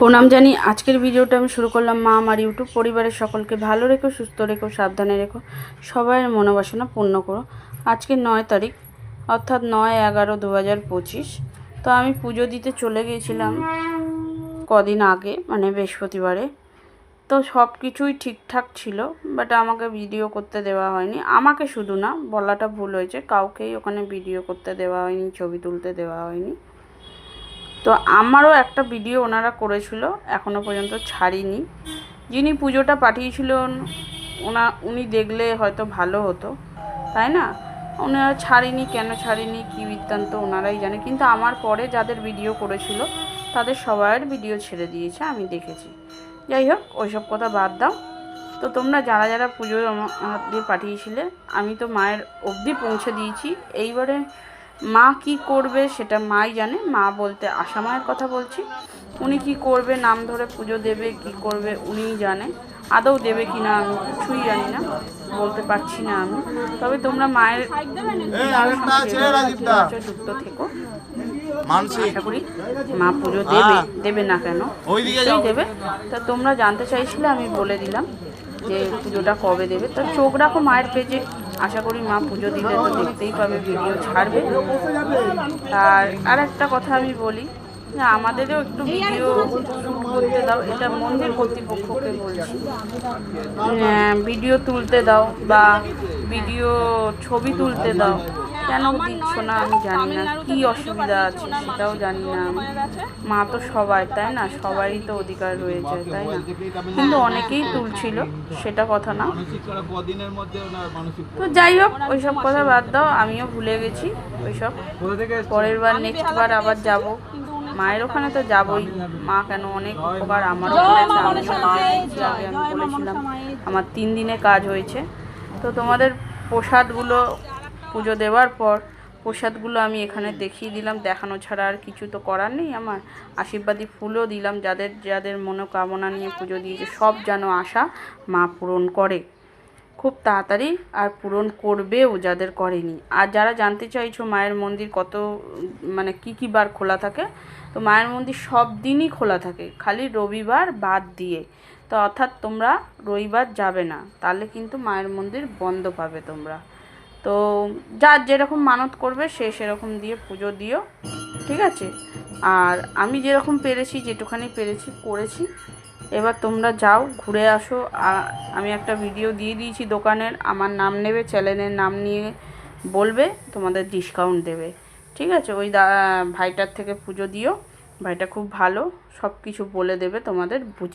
প্রণাম জানি আজকের ভিডিওটা আমি শুরু করলাম মা আমার ইউটিউব পরিবারের সকলকে ভালো রেখো, সুস্থ রেখো, সাবধানে রেখো, সবাইয়ের মনোবাসনা পূর্ণ করো। আজকে নয় তারিখ, অর্থাৎ নয় এগারো দু হাজার পঁচিশ। তো আমি পুজো দিতে চলে গিয়েছিলাম কদিন আগে মানে বৃহস্পতিবারে। তো সব কিছুই ঠিকঠাক ছিল বাট আমাকে ভিডিও করতে দেওয়া হয়নি। আমাকে শুধু না, বলাটা ভুল হয়েছে, কাউকেই ওখানে ভিডিও করতে দেওয়া হয়নি, ছবি তুলতে দেওয়া হয়নি। তো আমারও একটা ভিডিও ওনারা করেছিল এখনও পর্যন্ত ছাড়িনি। যিনি পুজোটা পাঠিয়েছিলেন, ওনা, উনি দেখলে হয়তো ভালো হতো, তাই না? ওনারা ছাড়িনি, কেন ছাড়িনি, কী বৃত্তান্ত ওনারাই জানে। কিন্তু আমার পরে যাদের ভিডিও করেছিল, তাদের সবার ভিডিও ছেড়ে দিয়েছে, আমি দেখেছি। যাই হোক, ওইসব কথা বাদ দাও। তো তোমরা যারা যারা পুজো আমার দিয়ে পাঠিয়েছিলে, আমি তো মায়ের অবধি পৌঁছে দিয়েছি। এইবারে মা কি করবে সেটা মাই জানে। মা বলতে আশা মায়ের কথা বলছি। উনি কি করবে নাম ধরে পুজো দেবে কি করবে উনিই জানে। আদৌ দেবে কি না আমি কিছুই জানি না বলতে পারছি না আমি। তবে তোমরা মায়ের যুক্ত থেকো। আশা করি মা পুজো দেবে দেবে না কেন? দেবে। তা তোমরা জানতে চাইছিলে আমি বলে দিলাম যে পুজোটা কবে দেবে। তো চোখ রাখো মায়ের পেজে। আশা করি মা পুজো দিলে তো দেখতেই পাবে, ভিডিও ছাড়বে। আর আর একটা কথা আমি বলি যে আমাদেরও একটু ভিডিও শ্যুট করতে দাও, এটা মন্দির কর্তৃপক্ষকে বলছি। ভিডিও তুলতে দাও বা ভিডিও ছবি তুলতে দাও। কেন দিচ্ছ না আমি জানি না কি অসুবিধা আছে সেটাও জানি না। আমি মা তো সবাই তাই না? সবারই তো অধিকার রয়েছে তাই না? কিন্তু অনেকেই তুলছিল সেটা কথা না। তো যাই হোক ওইসব কথা বাদ দাও আমিও ভুলে গেছি ওইসব। পরের বার নেক্সট বার আবার যাব। মায়ের ওখানে তো যাবই। মা কেন অনেক উপকার আমারও করেছে আমিও মাকে দিচ্ছি, আগে আমি বলেছিলাম। আমার তিন দিনে কাজ হয়েছে। তো তোমাদের প্রসাদগুলো পুজো দেওয়ার পর প্রসাদগুলো আমি এখানে দেখিয়ে দিলাম। দেখানো ছাড়া আর কিছু তো করার নেই আমার। আশীর্বাদী ফুলও দিলাম, যাদের যাদের মনোকামনা নিয়ে পুজো দিয়েছে, সব যেন আশা মা পূরণ করে। খুব তাড়াতাড়ি আর পূরণ করবেও যাদের করেনি। আর যারা জানতে চাইছো মায়ের মন্দির কত মানে কি কি বার খোলা থাকে, তো মায়ের মন্দির সব দিনই খোলা থাকে, খালি রবিবার বাদ দিয়ে। তো অর্থাৎ তোমরা রবিবার যাবে না, তাহলে কিন্তু মায়ের মন্দির বন্ধ পাবে তোমরা। তো যার যেরকম মানত করবে সে সেরকম দিয়ে পুজো দিও, ঠিক আছে? আর আমি যেরকম পেরেছি, যেটুখানি পেরেছি, করেছি। এবার তোমরা যাও, ঘুরে আসো। আমি একটা ভিডিও দিয়ে দিয়েছি দোকানের। আমার নাম নেবে, চ্যানেলের নাম নিয়ে বলবে, তোমাদের ডিসকাউন্ট দেবে। ঠিক আছে? ওই ভাইটার থেকে পুজো দিও। ভাইটা খুব ভালো সব কিছু বলে দেবে তোমাদের বুঝ